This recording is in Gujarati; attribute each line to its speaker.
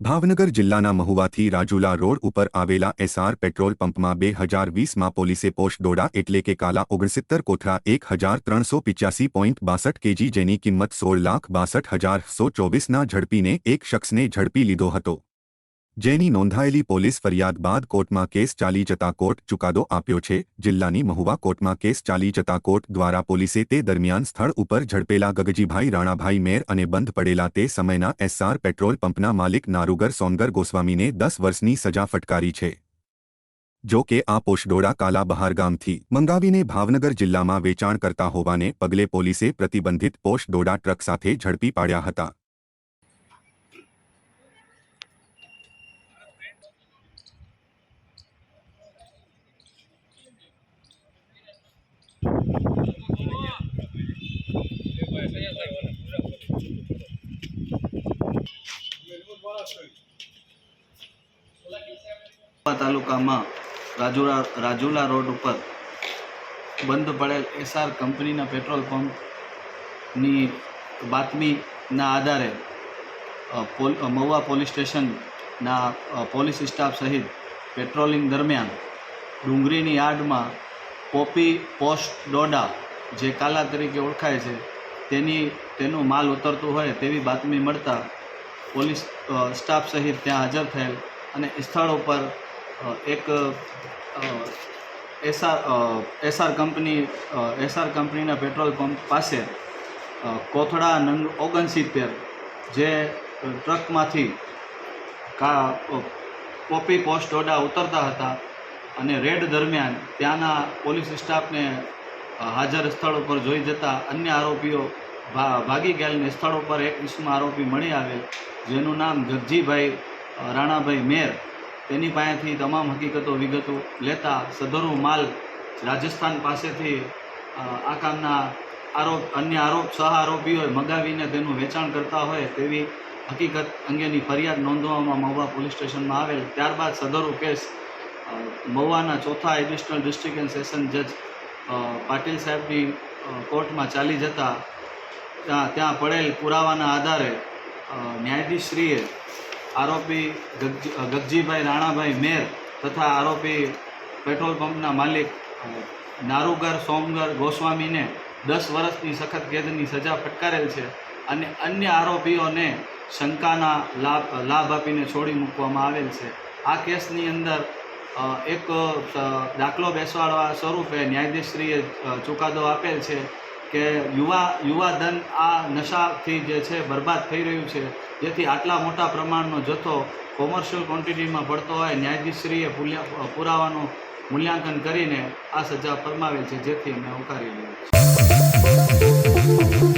Speaker 1: ભાવનગર જિલ્લાના મહુવાથી રાજુલા રોડ ઉપર આવેલા એસઆર પેટ્રોલ પંપમાં બે હજાર વીસમાં પોલીસે પોસ્ટ ડોડા એટલે કે કાલા ઓગણસિત્તર કોથળા એક હજાર ત્રણસો પિચ્યાસી પોઈન્ટ બાસઠ કેજી જેની કિંમત સોળ લાખ બાસઠ હજાર સો ચોવીસના ઝડપીને એક શખ્સને ઝડપી લીધો હતો. જેની નોંધાયેલી પોલીસ ફરિયાદ બાદ કોર્ટમાં કેસ ચાલી જતા કોર્ટ ચુકાદો આપ્યો છે. જિલ્લાની મહુવા કોર્ટમાં કેસ ચાલી જતા કોર્ટ દ્વારા પોલીસે તે દરમિયાન સ્થળ ઉપર ઝડપેલા ગગજીભાઈ રાણાભાઈ મેર અને બંધ પડેલા તે સમયના એસઆર પેટ્રોલ પંપના માલિક નારુગર સોનગર ગોસ્વામીને દસ વર્ષની સજા ફટકારી છે. જો કે આ પોષડોળા કાલા બહારગામથી મંગાવીને ભાવનગર જિલ્લામાં વેચાણ કરતા હોવાને પગલે પોલીસે પ્રતિબંધિત પોષડોળા ટ્રક સાથે ઝડપી પાડ્યા હતા.
Speaker 2: તાલુકામાં રાજુલા રાજુલા રોડ ઉપર બંધ પડેલ એસઆર કંપનીના પેટ્રોલ પંપની બાતમીના આધારે મહુવા પોલીસ સ્ટેશનના પોલીસ સ્ટાફ સહિત પેટ્રોલિંગ દરમિયાન ડુંગરીની યાર્ડમાં પોપી પોસ્ટ ડોડા, જે કાલા તરીકે ઓળખાય છે, તેની, તેનું માલ ઉતરતું હોય તેવી બાતમી મળતા પોલીસ સ્ટાફ સહિત ત્યાં હાજર થયેલ અને સ્થળ ઉપર એક એસઆર એસઆર કંપની એસઆર કંપનીના પેટ્રોલ પંપ પાસે કોથળા નંગ ઓગણસિત્તેર, જે ટ્રકમાંથી કા પોપી પોસ્ટ ઓડા ઉતરતા હતા અને રેડ દરમિયાન ત્યાંના પોલીસ સ્ટાફને હાજર સ્થળ ઉપર જોઈ જતા અન્ય આરોપીઓ ભાગી ગયેલને સ્થળ ઉપર એક વિશ્વમાં આરોપી મળી આવેલ, જેનું નામ જગજીભાઈ રાણાભાઈ મેર. તેની પાસેથી તમામ હકીકતો વિગતો લેતા સદરુ માલ રાજસ્થાન પાસેથી આ કામના આરોપ, અન્ય આરોપ, સહ આરોપીઓએ મગાવીને તેનું વેચાણ કરતા હોય તેવી હકીકત અંગેની ફરિયાદ નોંધવામાં મહુવા પોલીસ સ્ટેશનમાં આવેલ. ત્યારબાદ સદરુ કેસ મહુવાના ચોથા એડિશનલ ડિસ્ટ્રિક્ટ એન્ડ સેશન જજ પાટીલ સાહેબની કોર્ટમાં ચાલી જતા ત્યાં ત્યાં પડેલ પુરાવાના આધારે ન્યાયાધીશશ્રીએ આરોપી ગગજીભાઈ રાણાભાઈ મેર તથા આરોપી પેટ્રોલ પંપના માલિક નારુગર સોમગર ગોસ્વામીને દસ વર્ષની સખત કેદની સજા ફટકારેલ છે અને અન્ય આરોપીઓને શંકાના લાભ લાભ આપીને છોડી મૂકવામાં આવેલ છે. આ કેસની અંદર એક દાખલો બેસવાડવા સ્વરૂપે ન્યાયાધીશશ્રીએ ચુકાદો આપેલ છે. કે યુવા, યુવાધન આ નશાથી જે છે બરબાદ થઈ રહ્યું છે, જેથી આટલા મોટા પ્રમાણનો જથ્થો કોમર્શિયલ ક્વોન્ટિટીમાં પડતો હોય, ન્યાયાધીશશ્રીએ પુરાવાનું મૂલ્યાંકન કરીને આ સજા ફરમાવેલ છે, જેથી અમે ઉકારી લઈએ છીએ.